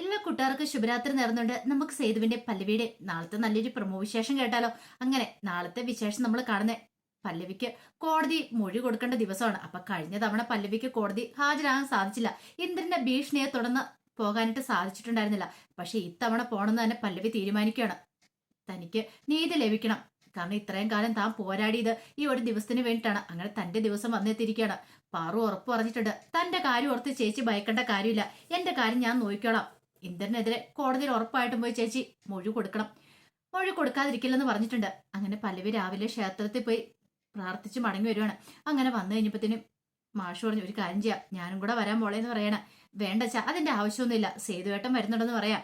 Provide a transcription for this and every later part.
എല്ലാ കൂട്ടുകാർക്കും ശുഭരാത്രി നേർന്നുകൊണ്ട് നമുക്ക് സേതുവിന്റെ പല്ലവിയുടെ നാളത്തെ നല്ലൊരു പ്രമോ വിശേഷം കേട്ടാലോ? അങ്ങനെ നാളത്തെ വിശേഷം നമ്മൾ കാണുന്ന പല്ലവിക്ക് കോടതി മൊഴി കൊടുക്കേണ്ട ദിവസമാണ്. അപ്പൊ കഴിഞ്ഞ തവണ പല്ലവിക്ക് കോടതി ഹാജരാകാൻ സാധിച്ചില്ല. ഇന്ദ്രന്റെ ഭീഷണിയെ തുടർന്ന് പോകാനായിട്ട് സാധിച്ചിട്ടുണ്ടായിരുന്നില്ല. പക്ഷെ ഇത്തവണ പോണെന്ന് തന്നെ പല്ലവി തീരുമാനിക്കുകയാണ്. തനിക്ക് നീതി ലഭിക്കണം. കാരണം ഇത്രയും കാലം താൻ പോരാടിയത് ഈ ഒരു ദിവസത്തിന് വേണ്ടിയിട്ടാണ്. അങ്ങനെ തന്റെ ദിവസം വന്നെത്തിയിരിക്കുകയാണ്. പാറു ഉറപ്പ് പറഞ്ഞിട്ടുണ്ട്. തന്റെ കാര്യം ഓർത്ത് ചേച്ചി ഭയക്കേണ്ട കാര്യമില്ല. എന്റെ കാര്യം ഞാൻ നോക്കിക്കോളാം. ഇന്ദ്രനെതിരെ കോടതിയിൽ ഉറപ്പായിട്ടും പോയി ചേച്ചി മൊഴി കൊടുക്കണം. മൊഴി കൊടുക്കാതിരിക്കില്ലെന്ന് പറഞ്ഞിട്ടുണ്ട്. അങ്ങനെ പലവി രാവിലെ ക്ഷേത്രത്തിൽ പോയി പ്രാർത്ഥിച്ച് മടങ്ങി വരുവാണ്. അങ്ങനെ വന്നു കഴിഞ്ഞപ്പോഴത്തേനും മാഷ് പറഞ്ഞു ഒരു കാര്യം ചെയ്യാം. ഞാനും കൂടെ വരാൻ പോളേന്ന് പറയണ. വേണ്ട ചാ അതിന്റെ ആവശ്യമൊന്നുമില്ല. സേതുവേട്ടൻ വരുന്നുണ്ടെന്ന് പറയാം.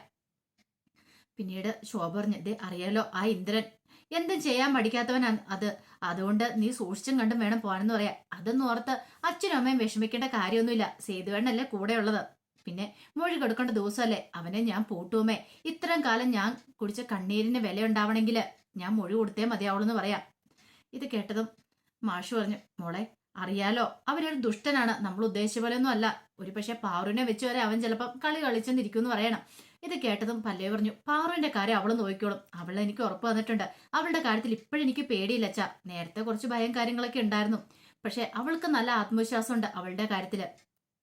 പിന്നീട് ശോഭ പറഞ്ഞു ദേ അറിയാലോ ആ ഇന്ദ്രൻ എന്തും ചെയ്യാൻ പഠിക്കാത്തവനാണ് അത്. അതുകൊണ്ട് നീ സൂക്ഷിച്ചും കണ്ടും വേണം പോകാനെന്ന് പറയാം. അതൊന്നും ഓർത്ത് അച്ഛനും അമ്മയും വിഷമിക്കേണ്ട കാര്യമൊന്നുമില്ല. സേതുവേണ്ണല്ലേ കൂടെയുള്ളത്. പിന്നെ മൊഴി കൊടുക്കേണ്ട ദിവസമല്ലേ? അവനെ ഞാൻ പൂട്ടുമേ ഇത്രയും കാലം ഞാൻ കുടിച്ച കണ്ണീരിന് വില ഉണ്ടാവണമെങ്കിൽ ഞാൻ മൊഴി കൊടുത്തേ മതിയാവുള്ളൂ എന്ന് പറയാം. ഇത് കേട്ടതും മാഷു പറഞ്ഞു മോളെ അറിയാലോ അവനൊരു ദുഷ്ടനാണ്. നമ്മൾ ഉദ്ദേശിച്ച പോലെയൊന്നും അല്ല. ഒരു പക്ഷെ പാറുവിനെ വെച്ച് വരെ അവൻ ചിലപ്പം കളി കളിച്ചെന്നിരിക്കും എന്ന് പറയണം. ഇത് കേട്ടതും പല്ലേ പറഞ്ഞു പാറുവിന്റെ കാര്യം അവൾ നോക്കിക്കോളും. അവളെ എനിക്ക് ഉറപ്പ് വന്നിട്ടുണ്ട് അവളുടെ കാര്യത്തിൽ ഇപ്പോഴെനിക്ക് പേടിയില്ല അച്ഛാ. നേരത്തെ കുറച്ച് ഭയം കാര്യങ്ങളൊക്കെ ഉണ്ടായിരുന്നു. പക്ഷെ അവൾക്ക് നല്ല ആത്മവിശ്വാസമുണ്ട് അവളുടെ കാര്യത്തിൽ.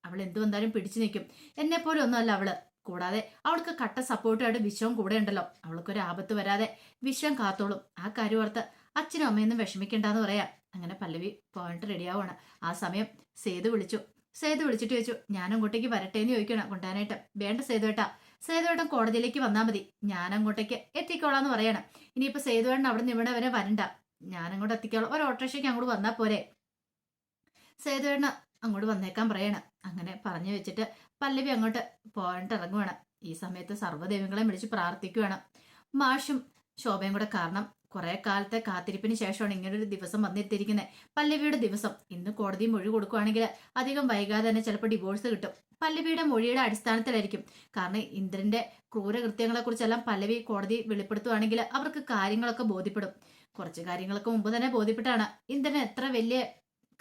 അവൾ എന്തു വന്നാലും പിടിച്ചു നിൽക്കും. എന്നെ പോലെ ഒന്നുമല്ല അവൾ. കൂടാതെ അവൾക്ക് കട്ട സപ്പോർട്ടായിട്ട് വിശ്വം കൂടെ ഉണ്ടല്ലോ. അവൾക്കൊരു ആപത്ത് വരാതെ വിശ്വം കാത്തോളും. ആ കാര്യം ഓർത്ത് അച്ഛനും അമ്മയൊന്നും വിഷമിക്കണ്ടെന്ന് പറയാം. അങ്ങനെ പല്ലവി പോയിട്ട് റെഡിയാവുകയാണ് ആ സമയം സേതു വിളിച്ചു. സേതു വിളിച്ചിട്ട് ചോദിച്ചു ഞാൻ അങ്ങോട്ടേക്ക് വരട്ടെ എന്ന് ചോദിക്കണം കൊണ്ടുവരാനായിട്ട് വേണ്ട സേതുവേട്ടാ സേതുവേട്ടൻ കോടതിയിലേക്ക് വന്നാൽ മതി. ഞാൻ അങ്ങോട്ടേക്ക് എത്തിക്കോളാന്ന് പറയണം. ഇനിയിപ്പോ സേതുവേട്ടൻ അവിടെ നിന്ന് ഇവിടെ വരെ വരണ്ട. ഞാൻ അങ്ങോട്ട് എത്തിക്കോളാം. ഒരു ഓട്ടോറിക്ഷയ്ക്ക് അങ്ങോട്ട് വന്നാൽ പോരെ. സേതുവേട്ടൻ അങ്ങോട്ട് വന്നേക്കാൻ പറയണം. അങ്ങനെ പറഞ്ഞു വെച്ചിട്ട് പല്ലവി അങ്ങോട്ട് പോയിട്ട് ഇറങ്ങുവാണ് ഈ സമയത്ത് സർവദൈവങ്ങളെ വിളിച്ച് പ്രാർത്ഥിക്കുവാണ്. മാഷും ശോഭയും കൂടെ കാരണം കുറെ കാലത്തെ കാത്തിരിപ്പിന് ശേഷമാണ് ഇങ്ങനൊരു ദിവസം വന്നെത്തിയിരിക്കുന്നത് പല്ലവിയുടെ ദിവസം. ഇന്ന് കോടതി മൊഴി കൊടുക്കുവാണെങ്കിൽ അധികം വൈകാതെ തന്നെ ചിലപ്പോൾ ഡിവോഴ്സ് കിട്ടും. പല്ലവിയുടെ മൊഴിയുടെ അടിസ്ഥാനത്തിലായിരിക്കും. കാരണം ഇന്ദ്രന്റെ ക്രൂരകൃത്യങ്ങളെ കുറിച്ചെല്ലാം പല്ലവി കോടതി വെളിപ്പെടുത്തുവാണെങ്കിൽ അവർക്ക് കാര്യങ്ങളൊക്കെ ബോധ്യപ്പെടും. കുറച്ച് കാര്യങ്ങളൊക്കെ മുമ്പ് തന്നെ ബോധ്യപ്പെട്ടാണ്. ഇന്ദ്രൻ എത്ര വലിയ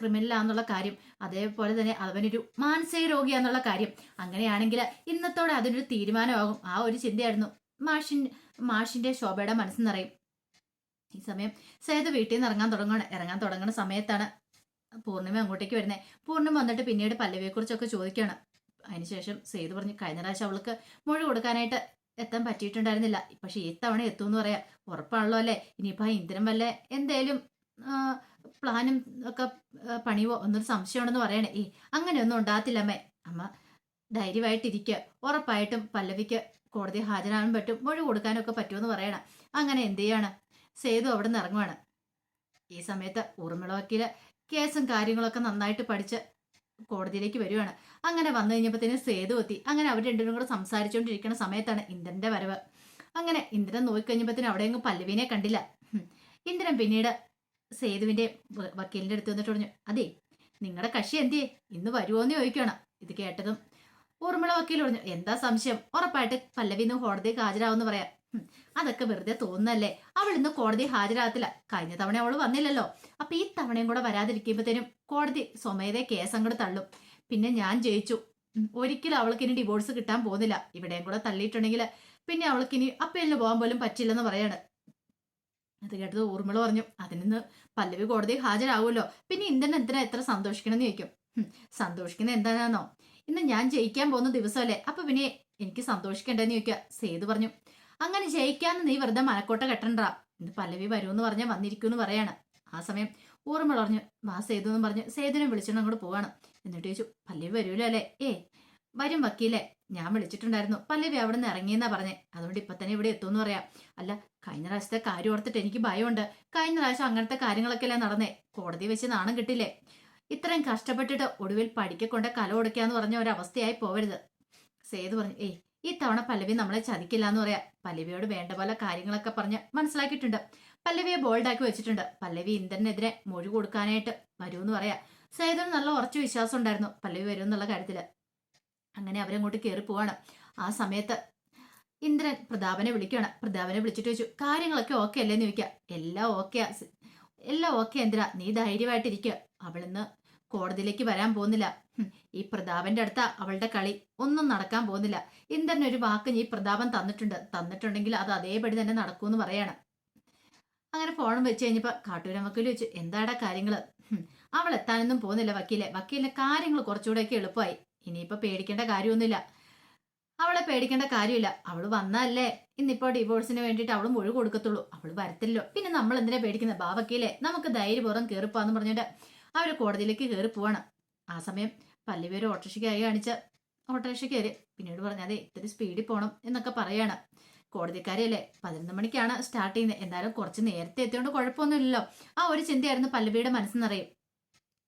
ക്രിമിനലാന്നുള്ള കാര്യം അതേപോലെ തന്നെ അവനൊരു മാനസിക രോഗിയാന്നുള്ള കാര്യം. അങ്ങനെയാണെങ്കിൽ ഇന്നത്തോടെ അതിനൊരു തീരുമാനമാകും. ആ ഒരു ചിന്തയായിരുന്നു മാഷിൻ മാഷിന്റെ ശോഭയുടെ മനസ്സിൽ നിറയും. ഈ സമയം സേതു വീട്ടിൽ നിന്ന് ഇറങ്ങാൻ തുടങ്ങണം ഇറങ്ങാൻ തുടങ്ങുന്ന സമയത്താണ് പൂർണിമ അങ്ങോട്ടേക്ക് വരുന്നത് പൂർണിമ വന്നിട്ട് പിന്നീട് പല്ലവിയെക്കുറിച്ചൊക്കെ ചോദിക്കുകയാണ്. അതിനുശേഷം സേതു പറഞ്ഞു കഴിഞ്ഞ പ്രാവശ്യം അവൾക്ക് മൊഴി കൊടുക്കാനായിട്ട് എത്താൻ പറ്റിയിട്ടുണ്ടായിരുന്നില്ല. പക്ഷെ ഈ തവണ എത്തുമെന്ന് പറയാം. ഉറപ്പാണല്ലോ അല്ലേ? ഇനിയിപ്പോൾ ആ ഇന്ദ്രൻ വല്ല എന്തേലും പ്ലാനും ഒക്കെ പണിയോ ഒന്നൊരു സംശയമുണ്ടെന്ന് പറയണേ. ഈ അങ്ങനെയൊന്നും ഉണ്ടാകത്തില്ലമ്മേ അമ്മ. ധൈര്യമായിട്ടിരിക്കുക ഉറപ്പായിട്ടും പല്ലവിക്ക് കോടതി ഹാജരാകാൻ പറ്റും. മൊഴി കൊടുക്കാനൊക്കെ പറ്റുമെന്ന് പറയണം. അങ്ങനെ എന്ത് ചെയ്യാണ്? സേതു അവിടെ നിന്ന് ഇറങ്ങുവാണ്. ഈ സമയത്ത് ഊർമിള വക്കീൽ കേസും കാര്യങ്ങളൊക്കെ നന്നായിട്ട് പഠിച്ച് കോടതിയിലേക്ക് വരുവാണ്. അങ്ങനെ വന്നു കഴിഞ്ഞപ്പോഴത്തേനും സേതു എത്തി. അങ്ങനെ അവർ രണ്ടുപേരും കൂടെ സംസാരിച്ചുകൊണ്ടിരിക്കുന്ന സമയത്താണ് ഇന്ദ്രന്റെ വരവ്. അങ്ങനെ ഇന്ദ്രൻ നോക്കിക്കഴിഞ്ഞപ്പോഴത്തേനും അവിടെയെങ്കിലും പല്ലവിനെ കണ്ടില്ല. ഇന്ദ്രൻ പിന്നീട് സേതുവിന്റെ വക്കീലിന്റെ അടുത്ത് വന്നിട്ട് പറഞ്ഞു അതെ നിങ്ങളുടെ കക്ഷി എന്തിയേ? ഇന്ന് വരുമോന്ന് ചോദിക്കണം ഇത് കേട്ടതും ഊർമിള വക്കീൽ പറഞ്ഞു എന്താ സംശയം? ഉറപ്പായിട്ട് പല്ലവി ഇന്ന് കോടതിക്ക് ഹാജരാവെന്ന് പറയാം. അതൊക്കെ വെറുതെ തോന്നുന്നല്ലേ അവൾ ഇന്ന് കോടതി ഹാജരാകത്തില്ല. കഴിഞ്ഞ തവണ അവൾ വന്നില്ലല്ലോ. അപ്പൊ ഈ തവണയും കൂടെ വരാതിരിക്കുമ്പോഴത്തേനും കോടതി സ്വമേധയെ കേസ് അങ്ങോട്ട് തള്ളും. പിന്നെ ഞാൻ ജയിച്ചു. ഒരിക്കലും അവൾക്ക് ഇനി ഡിവോഴ്സ് കിട്ടാൻ പോകുന്നില്ല. ഇവിടെയും കൂടെ തള്ളിയിട്ടുണ്ടെങ്കിൽ പിന്നെ അവൾക്ക് ഇനി അപ്പേലിന് പോകാൻ പോലും പറ്റില്ലെന്ന് പറയാണ്. അത് കേട്ടത് ഊർമിള പറഞ്ഞു അതിനിന്ന് പല്ലവി കോടതി ഹാജരാകുമല്ലോ പിന്നെ ഇന്ദ്രൻ എന്തിനാ എത്ര സന്തോഷിക്കണമെന്ന് ചോദിക്കും. സന്തോഷിക്കുന്നത് എന്താണെന്നോ? ഇന്ന് ഞാൻ ജയിക്കാൻ പോകുന്ന ദിവസമല്ലേ അപ്പൊ പിന്നെ എനിക്ക് സന്തോഷിക്കണ്ടെന്ന് ചോദിക്കുക. സേതു പറഞ്ഞു അങ്ങനെ ജയിക്കാന്ന് നീ വെറുതെ മനക്കോട്ട കെട്ടണ്ട. ഇന്ന് പല്ലവി വരുമെന്ന് പറഞ്ഞ വന്നിരിക്കുമെന്ന് പറയാണ്. ആ സമയം ഊർമിള പറഞ്ഞു വാ സേതു എന്ന് പറഞ്ഞു. സേതുവിനെ വിളിച്ചോണ്ട് അങ്ങോട്ട് പോവാണ്. എന്നിട്ട് ചോദിച്ചു പല്ലവി വരൂലോ അല്ലേ? ഏ വരും വക്കീലെ. ഞാൻ വിളിച്ചിട്ടുണ്ടായിരുന്നു. പല്ലവി അവിടെ നിന്ന് ഇറങ്ങിയെന്നാ പറഞ്ഞേ. അതുകൊണ്ട് ഇപ്പൊ തന്നെ ഇവിടെ എത്തുമെന്ന് പറയാം. അല്ല കഴിഞ്ഞ പ്രാവശ്യത്തെ കാര്യം ഓർത്തിട്ട് എനിക്ക് ഭയമുണ്ട്. കഴിഞ്ഞ പ്രാവശ്യം അങ്ങനത്തെ കാര്യങ്ങളൊക്കെ അല്ലേ നടന്നേ. കോടതി വെച്ച് നാണം കിട്ടില്ലേ? ഇത്രയും കഷ്ടപ്പെട്ടിട്ട് ഒടുവിൽ പഠിക്കൊണ്ട് കല കൊടുക്കാന്ന് പറഞ്ഞ ഒരവസ്ഥയായി പോവരുത്. സേതു പറഞ്ഞു ഏയ് ഈ തവണ പല്ലവി നമ്മളെ ചതിക്കില്ല എന്ന് പറയാ. പല്ലവിയോട് വേണ്ട പോലെ കാര്യങ്ങളൊക്കെ പറഞ്ഞ് മനസ്സിലാക്കിയിട്ടുണ്ട്. പല്ലവിയെ ബോൾഡാക്കി വെച്ചിട്ടുണ്ട്. പല്ലവി ഇന്ദ്രനെതിരെ മൊഴി കൊടുക്കാനായിട്ട് വരുമെന്ന് പറയാ. സേതുവിന് നല്ല ഉറച്ചു വിശ്വാസം ഉണ്ടായിരുന്നു. പല്ലവി വരും എന്നുള്ള കാര്യത്തിൽ. അങ്ങനെ അവരങ്ങോട്ട് കയറി പോവാണ്. ആ സമയത്ത് ഇന്ദ്രൻ പ്രതാപനെ വിളിക്കുകയാണ്. പ്രതാപനെ വിളിച്ചിട്ട് ചോദിച്ചു കാര്യങ്ങളൊക്കെ ഓക്കെ അല്ലേന്ന് ചോദിക്കുക. എല്ലാം ഓക്കെ എല്ലാം ഓക്കെ എന്തിനാ നീ ധൈര്യമായിട്ടിരിക്കുക അവളിന്ന് കോടതിയിലേക്ക് വരാൻ പോകുന്നില്ല. ഈ പ്രതാപന്റെ അടുത്ത അവളുടെ കളി. ഒന്നും നടക്കാൻ പോകുന്നില്ല. ഇന്ദ്രൻ ഒരു വാക്ക് ഈ പ്രതാപൻ തന്നിട്ടുണ്ട്. തന്നിട്ടുണ്ടെങ്കിൽ അത് അതേപടി തന്നെ നടക്കൂന്ന് പറയാണ്. അങ്ങനെ ഫോണും വെച്ച് കഴിഞ്ഞപ്പോ കാട്ടൂരം വക്കീൽ വെച്ചു എന്താടാ കാര്യങ്ങൾ അവൾ എത്താനൊന്നും പോകുന്നില്ല വക്കീലെ. വക്കീലിന്റെ കാര്യങ്ങൾ കുറച്ചുകൂടെയൊക്കെ എളുപ്പമായി. ഇനിയിപ്പോ പേടിക്കേണ്ട കാര്യമൊന്നുമില്ല. അവളെ പേടിക്കേണ്ട കാര്യമില്ല. അവൾ വന്നല്ലേ ഇന്നിപ്പോ ഡിവോഴ്സിന് വേണ്ടിയിട്ട് അവൾ മൊഴി കൊടുക്കത്തുള്ളൂ. അവൾ വരത്തില്ലോ പിന്നെ നമ്മൾ എന്തിനാ പേടിക്കുന്നത്? ബാ നമുക്ക് ധൈര്യപൂർവം കയറിപ്പോന്ന് പറഞ്ഞിട്ട് അവർ കോടതിയിലേക്ക് കയറി പോവാണ് ആ സമയം പല്ലവി ഒരു ഓട്ടോറിക്ഷയ്ക്ക് ആയി കാണിച്ച ഓട്ടോറിക്ഷ കയറി. പിന്നീട് പറഞ്ഞു അതെ ഇത്തിരി സ്പീഡിൽ പോകണം എന്നൊക്കെ പറയാണ്. കോടതിക്കാരെയല്ലേ. പതിനൊന്ന് മണിക്കാണ് സ്റ്റാർട്ട് ചെയ്യുന്നത്. എന്തായാലും കുറച്ച് നേരത്തെ എത്തിയോണ്ട് കുഴപ്പമൊന്നുമില്ലല്ലോ. ആ ഒരു ചിന്തയായിരുന്നു പല്ലവിയുടെ മനസ്സിനറിയും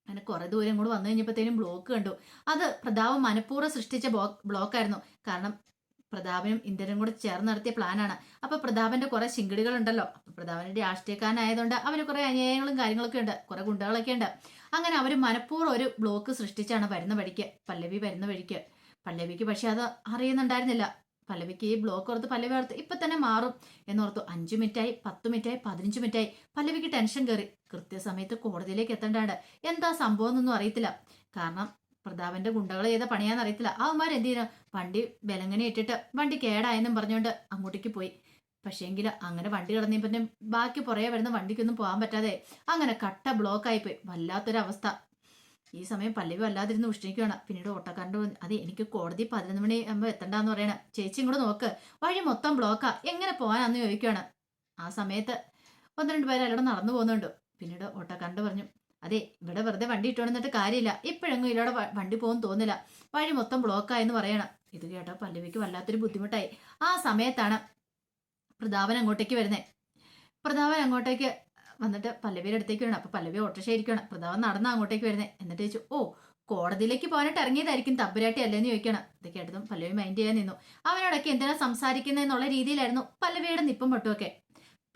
അങ്ങനെ കുറെ ദൂരം കൂടെ വന്നു കഴിഞ്ഞപ്പോഴത്തേനും ബ്ലോക്ക് കണ്ടു. അത് പ്രതാപം മനഃപൂർവം സൃഷ്ടിച്ച ബ്ലോക്ക് ആയിരുന്നു. കാരണം പ്രതാപനും ഇന്ദ്രനും കൂടെ ചേർന്ന് നടത്തിയ പ്ലാനാണ് അപ്പൊ പ്രതാപന്റെ കുറെ ശിങ്കിടികൾ ഉണ്ടല്ലോ അപ്പൊ പ്രതാപന്റെ രാഷ്ട്രീയക്കാരനായതുകൊണ്ട് അവന് കുറെ അന്യായങ്ങളും കാര്യങ്ങളൊക്കെ ഉണ്ട്. കുറെ ഗുണ്ടകളൊക്കെ ഉണ്ട്. അങ്ങനെ അവർ മനഃപൂർവം ഒരു ബ്ലോക്ക് സൃഷ്ടിച്ചാണ് വരുന്ന വഴിക്ക് പല്ലവി വരുന്ന വഴിക്ക്. പല്ലവിക്ക് പക്ഷെ അത് അറിയുന്നുണ്ടായിരുന്നില്ല. പല്ലവിക്ക് ഈ ബ്ലോക്ക് ഓർത്ത് പല്ലവി ഓർത്ത് ഇപ്പൊ തന്നെ മാറും എന്നോർത്തു. അഞ്ചു മിനിറ്റായി പത്ത് മിനിറ്റായി പതിനഞ്ച് മിനിറ്റായി പല്ലവിക്ക് ടെൻഷൻ കയറി കൃത്യസമയത്ത് കോടതിയിലേക്ക് എത്തേണ്ടാണ്ട്. എന്താ സംഭവം എന്നൊന്നും അറിയത്തില്ല. കാരണം പ്രതാപന്റെ ഗുണ്ടകൾ ചെയ്ത പണിയാന്ന് അറിയത്തില്ല. അവന്മാർ എന്ത് ചെയ്യുന്നു വണ്ടി ബലങ്ങനെ ഇട്ടിട്ട് വണ്ടി കേടായെന്നും പറഞ്ഞുകൊണ്ട് അങ്ങോട്ടേക്ക് പോയി. പക്ഷേങ്കിൽ അങ്ങനെ വണ്ടി കിടന്നേ പിന്നെ ബാക്കി പുറകെ വരുന്ന വണ്ടിക്കൊന്നും പോകാൻ പറ്റാതെ അങ്ങനെ കട്ട ബ്ലോക്ക് ആയിപ്പോയി വല്ലാത്തൊരവസ്ഥ. ഈ സമയം പല്ലവി വല്ലാതിരുന്ന് ഉഷ്ണിക്കുകയാണ്. പിന്നീട് ഓട്ടക്കാരന്റെ അതെ എനിക്ക് കോടതി പതിനൊന്ന് മണി ആകുമ്പോൾ എത്തണ്ടെന്ന് പറയണ. ചേച്ചി ഇങ്ങോട്ട് നോക്ക്. വഴി മൊത്തം ബ്ലോക്കാ. എങ്ങനെ പോകാനാന്ന് ചോദിക്കുകയാണ്. ആ സമയത്ത് ഒന്ന് രണ്ട് പേര് അവിടെ നടന്നു പോകുന്നുണ്ട്. പിന്നീട് ഓട്ടക്കാരന്റെ പറഞ്ഞു അതെ ഇവിടെ വെറുതെ വണ്ടി ഇട്ടുകൊണ്ടിട്ട് കാര്യമില്ല. ഇപ്പോഴെങ്ങും ഇതിലൂടെ വണ്ടി പോകും തോന്നില്ല. വഴി മൊത്തം ബ്ലോക്കായെന്ന് പറയണം. ഇത് കേട്ടോ പല്ലവിക്ക് വല്ലാത്തൊരു ബുദ്ധിമുട്ടായി. ആ സമയത്താണ് പ്രതാപൻ അങ്ങോട്ടേക്ക് വരുന്നത് പ്രതാപൻ അങ്ങോട്ടേക്ക് വന്നിട്ട് പല്ലവിയുടെ അടുത്തേക്ക് വേണം അപ്പൊ പല്ലവി ഓട്ടോറിക്ഷ ഇരിക്കണം പ്രതാപൻ നടന്ന അങ്ങോട്ടേക്ക് വരുന്നത് എന്നിട്ട് ചോദിച്ചു ഓ കോടതിയിലേക്ക് പോകാനായിട്ട് ഇറങ്ങിയതായിരിക്കും തമ്പുരാട്ടി അല്ലേന്ന് ചോദിക്കണം ഇത് കേട്ടതും പല്ലവി മൈൻഡ് ചെയ്യാൻ നിന്നു. അവനോടൊക്കെ എന്തിനാ സംസാരിക്കുന്നതെന്നുള്ള രീതിയിലായിരുന്നു പല്ലവിയുടെ നിപ്പം പൊട്ടുമൊക്കെ.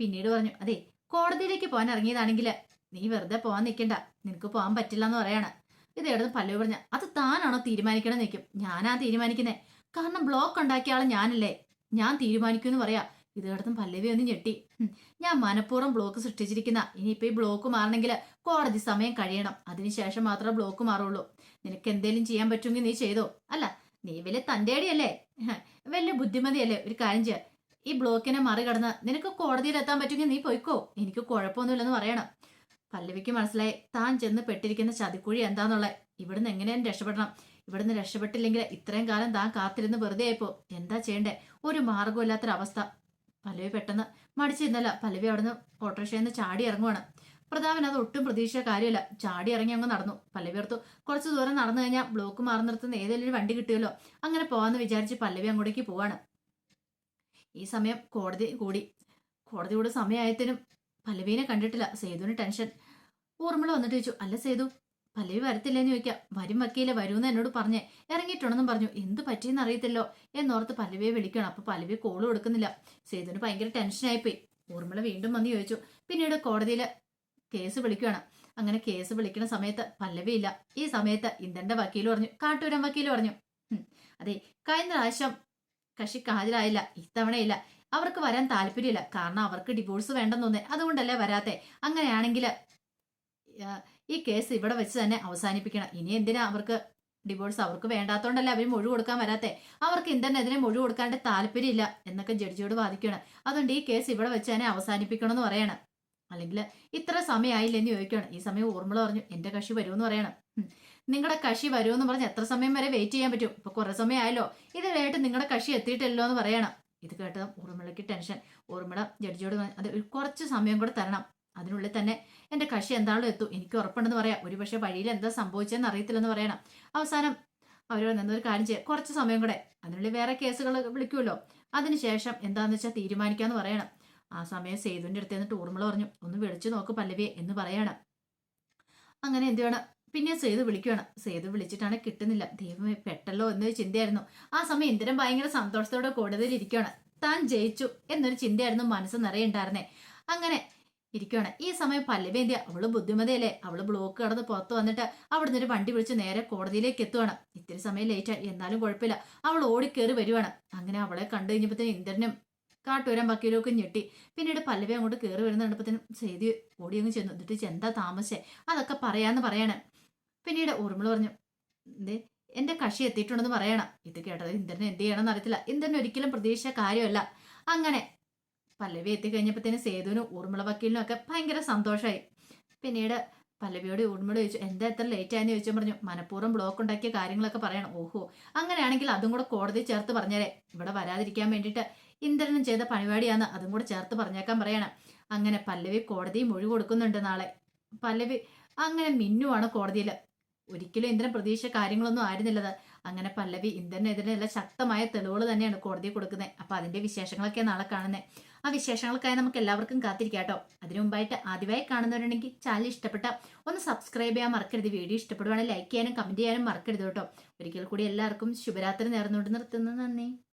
പിന്നീട് പറഞ്ഞു അതെ കോടതിയിലേക്ക് പോകാൻ ഇറങ്ങിയതാണെങ്കിൽ നീ വെറുതെ പോകാൻ നിൽക്കണ്ട. നിനക്ക് പോകാൻ പറ്റില്ല എന്ന് പറയാണ്. ഇത് കേട്ടതും പല്ലവി പറഞ്ഞ അത് താനാണോ തീരുമാനിക്കണം നിൽക്കും ഞാനാ തീരുമാനിക്കുന്നേ. കാരണം ബ്ലോക്ക് ഉണ്ടാക്കിയ ആൾ ഞാനല്ലേ. ഞാൻ തീരുമാനിക്കുമെന്ന് പറയാ. ഇത് കേട്ടതും പല്ലവി ഒന്ന് ഞെട്ടി. "ഹും, ഞാൻ മനഃപൂർവം ബ്ലോക്ക് സൃഷ്ടിച്ചിരിക്കുന്ന. ഇനിയിപ്പോ ഈ ബ്ലോക്ക് മാറണമെങ്കിൽ കോടതി സമയം കഴിയണം. അതിനുശേഷം മാത്രമേ ബ്ലോക്ക് മാറുള്ളൂ. നിനക്ക് എന്തേലും ചെയ്യാൻ പറ്റുമെങ്കിൽ നീ ചെയ്തോ? അല്ല നീ വലിയ തന്റേടിയല്ലേ വലിയ ബുദ്ധിമതിയല്ലേ? ഒരു കാര്യം ചെയ്യാം. ഈ ബ്ലോക്കിനെ മറികടന്ന് നിനക്ക് കോടതിയിൽ എത്താൻ പറ്റുമെങ്കിൽ നീ പോയിക്കോ. എനിക്ക് കുഴപ്പമൊന്നുമില്ലെന്ന് പറയണം. പല്ലവിക്ക് മനസ്സിലായി താൻ ചെന്ന് പെട്ടിരിക്കുന്ന ചതിക്കുഴി എന്താന്നുള്ള ഇവിടുന്ന് എങ്ങനെയും രക്ഷപ്പെടണം. ഇവിടുന്ന് രക്ഷപ്പെട്ടില്ലെങ്കിൽ ഇത്രയും കാലം താൻ കാത്തിരുന്ന് വെറുതെ ആയിപ്പോ എന്താ ചെയ്യണ്ടേ? ഒരു മാർഗമില്ലാത്തൊരവസ്ഥ പല്ലവി പെട്ടെന്ന് മടിച്ചിരുന്നല്ല. പല്ലവി അവിടുന്ന് ഓട്ടോറിക്ഷയിൽ നിന്ന് ചാടി ഇറങ്ങുവാണ്. പ്രതാപൻ അത് ഒട്ടും പ്രതീക്ഷിച്ച കാര്യമല്ല. ചാടി ഇറങ്ങി അങ്ങ് നടന്നു. പല്ലവി ഓർത്തു കുറച്ച് ദൂരം നടന്നു കഴിഞ്ഞാൽ ബ്ലോക്ക് മാറി നിർത്തുന്ന ഏതെങ്കിലും വണ്ടി കിട്ടുമല്ലോ. അങ്ങനെ പോവാന്ന് വിചാരിച്ച് പല്ലവി അങ്ങോട്ടേക്ക് പോവാണ്. ഈ സമയം കോടതി കൂടി. കോടതി കൂടെ സമയമായതിനും പല്ലവീനെ കണ്ടിട്ടില്ല. സേതുവിന് ടെൻഷൻ. ഊർമിള വന്നിട്ട് ചോദിച്ചു അല്ല സേതു പല്ലവി വരത്തില്ലെന്ന് ചോദിക്കാം. വരും വക്കീലെ വരൂന്ന് എന്നോട് പറഞ്ഞേ. ഇറങ്ങിയിട്ടുണ്ടെന്നും പറഞ്ഞു. എന്ത് പറ്റിയെന്ന് അറിയത്തില്ലോ. എന്നോർത്ത് പല്ലവിയെ വിളിക്കണം. അപ്പൊ പല്ലവി കോൾ കൊടുക്കുന്നില്ല. സേതുവിന് ഭയങ്കര ടെൻഷനായിപ്പോയി ഊർമിള വീണ്ടും വന്ന് ചോദിച്ചു. പിന്നീട് കോടതിയിൽ കേസ് വിളിക്കുകയാണ് അങ്ങനെ കേസ് വിളിക്കുന്ന സമയത്ത് പല്ലവി ഇല്ല. ഈ സമയത്ത് ഇന്ദ്രന്റെ വക്കീൽ പറഞ്ഞു. കാട്ടൂരൻ വക്കീൽ പറഞ്ഞു. "ഹും, അതെ കഴിഞ്ഞ പ്രാവശ്യം കക്ഷിക്ക് ഹാജരായില്ല. ഇത്തവണയില്ല. അവർക്ക് വരാൻ താല്പര്യമില്ല. കാരണം അവർക്ക് ഡിവോഴ്സ് വേണ്ടെന്ന് തോന്നേ അതുകൊണ്ടല്ലേ വരാത്തെ. അങ്ങനെയാണെങ്കിൽ ഈ കേസ് ഇവിടെ വെച്ച് തന്നെ അവസാനിപ്പിക്കണം. ഇനി എന്തിനാ അവർക്ക് ഡിവോഴ്സ് അവർക്ക് വേണ്ടാത്തോണ്ടല്ലേ അവർ മൊഴി കൊടുക്കാൻ വരാത്തെ? അവർക്ക് ഇന്ദ്രനെതിരെ മൊഴി കൊടുക്കാണ്ട് താല്പര്യമില്ല എന്നൊക്കെ ജഡ്ജിയോട് വാദിക്കണം അതുകൊണ്ട് ഈ കേസ് ഇവിടെ വെച്ച് തന്നെ അവസാനിപ്പിക്കണം എന്ന് പറയണം. അല്ലെങ്കിൽ ഇത്ര സമയമായില്ലെന്ന് ചോദിക്കണം ഈ സമയം ഓർമ്മള പറഞ്ഞു എന്റെ കക്ഷി വരുമെന്ന് പറയണം. നിങ്ങളുടെ കക്ഷി വരുമെന്ന് പറഞ്ഞ് എത്ര സമയം വരെ വെയിറ്റ് ചെയ്യാൻ പറ്റും? ഇപ്പൊ കുറെ സമയമായല്ലോ. ഇത് കേട്ട് നിങ്ങളുടെ കക്ഷി എത്തിയിട്ടല്ലോ എന്ന് പറയണം. ഇത് കേട്ടതും ഓർമ്മളക്ക് ടെൻഷൻ ഊർമിള ജഡ്ജിയോട് അത് കുറച്ച് സമയം കൂടെ തരണം. അതിനുള്ളിൽ തന്നെ എന്റെ കക്ഷി എന്താണോ എത്തും. എനിക്ക് ഉറപ്പുണ്ടെന്ന് പറയാം. ഒരുപക്ഷെ വഴിയിൽ എന്താ സംഭവിച്ചതെന്ന് അറിയത്തില്ലെന്ന് പറയണം. അവസാനം അവർ നിന്നൊരു കാര്യം ചെയ്യാം. കുറച്ച് സമയം കൂടെ. അതിനുള്ളിൽ വേറെ കേസുകൾ വിളിക്കുമല്ലോ. അതിനുശേഷം എന്താന്ന് വെച്ചാൽ തീരുമാനിക്കാന്ന് പറയണം. ആ സമയം സേതുവിന്റെ അടുത്ത് നിന്ന് ഊർമ്മള പറഞ്ഞു ഒന്ന് വിളിച്ചു നോക്ക് പല്ലവിയെ എന്ന് പറയണം. അങ്ങനെ എന്ത് വേണം പിന്നെ സേതു വിളിക്കുകയാണ് സേതു വിളിച്ചിട്ടാണ് കിട്ടുന്നില്ല. ദൈവമേ പെട്ടല്ലോ എന്നൊരു ചിന്തയായിരുന്നു. ആ സമയം ഇന്ദ്രൻ ഭയങ്കര സന്തോഷത്തോടെ കൂടുതലിരിക്കുകയാണ് താൻ ജയിച്ചു എന്നൊരു ചിന്തയായിരുന്നു മനസ്സ് നിറയുണ്ടായിരുന്നേ. അങ്ങനെ ഇരിക്കുകയാണ് ഈ സമയം പല്ലവി എന്തിയാ? അവൾ ബുദ്ധിമതിയല്ലേ? അവൾ ബ്ലോക്ക് കടന്ന് പുറത്ത് വന്നിട്ട് അവിടുന്ന് ഒരു വണ്ടി വിളിച്ച് നേരെ കോടതിയിലേക്ക് എത്തുവാണ്. ഇത്തിരി സമയം ലേറ്റ് ആയി. എന്നാലും കുഴപ്പമില്ല. അവൾ ഓടിക്കേറി വരുവാണ്. അങ്ങനെ അവളെ കണ്ടു കഴിഞ്ഞപ്പോഴത്തേനും ഇന്ദ്രനും കാട്ടൂരം ബാക്കിയിലൊക്കെ ഞെട്ടി. പിന്നീട് പല്ലവി അങ്ങോട്ട് കയറി വരുന്ന കണ്ടപ്പോഴത്തേനും ചെയ്തി ഓടി അങ്ങ് ചെന്നു. എന്നിട്ട് എന്താ താമസേ അതൊക്കെ പറയാന്ന് പറയാണ്. പിന്നീട് ഊർമിള പറഞ്ഞു ദേ, എന്റെ കക്ഷി എത്തിയിട്ടുണ്ടെന്ന് പറയണം. ഇത് കേട്ടത് ഇന്ദ്രൻ എന്ത് ചെയ്യണമെന്ന് അറിയത്തില്ല. ഇന്ദ്രൻ ഒരിക്കലും പ്രതീക്ഷിച്ച കാര്യമല്ല. അങ്ങനെ പല്ലവി എത്തിക്കഴിഞ്ഞപ്പോഴത്തേനും സേതുവിനും ഊർമിള വക്കീലിനും ഒക്കെ ഭയങ്കര സന്തോഷമായി. പിന്നീട് പല്ലവിയോട് ഊർമിള ചോദിച്ചു എന്താ എത്ര ലേറ്റ് ആയെന്ന് ചോദിച്ചു? പറഞ്ഞു മനഃപൂർവം ബ്ലോക്ക് ഉണ്ടാക്കിയ കാര്യങ്ങളൊക്കെ പറയണം. ഓഹോ അങ്ങനെയാണെങ്കിൽ അതും കൂടെ കോടതി ചേർത്ത് പറഞ്ഞേരെ. ഇവിടെ വരാതിരിക്കാൻ വേണ്ടിയിട്ട് ഇന്ദ്രനും ചെയ്ത പണിപാടിയാന്ന് അതും കൂടെ ചേർത്ത് പറഞ്ഞേക്കാൻ പറയണം. അങ്ങനെ പല്ലവി കോടതി മൊഴി കൊടുക്കുന്നുണ്ട് നാളെ. പല്ലവി അങ്ങനെ മിന്നുവാണ് കോടതിയിൽ ഒരിക്കലും ഇന്ദ്രൻ പ്രതീക്ഷ കാര്യങ്ങളൊന്നും ആയിരുന്നില്ലത്. അങ്ങനെ പല്ലവി ഇന്ദ്രനെതിരെ നല്ല ശക്തമായ തെളിവുകൾ തന്നെയാണ് കോടതി കൊടുക്കുന്നത് അപ്പൊ അതിന്റെ വിശേഷങ്ങളൊക്കെ നാളെ കാണുന്നത് ആ വിശേഷങ്ങൾക്കായി നമുക്ക് എല്ലാവർക്കും കാത്തിരിക്കാട്ടോ അതിനു മുമ്പായിട്ട് ആദ്യമായി കാണുന്നവരുണ്ടെങ്കിൽ ചാനൽ ഇഷ്ടപ്പെട്ട ഒന്ന് സബ്സ്ക്രൈബ് ചെയ്യാൻ മറക്കരുത്. വീഡിയോ ഇഷ്ടപ്പെടുവാണെങ്കിൽ ലൈക്ക് ചെയ്യാനും കമന്റ് ചെയ്യാനും മറക്കരുത് കേട്ടോ. ഒരിക്കൽ കൂടി എല്ലാവർക്കും ശുഭരാത്രി നേർന്നുകൊണ്ട് നിർത്തുന്നു. നന്ദി.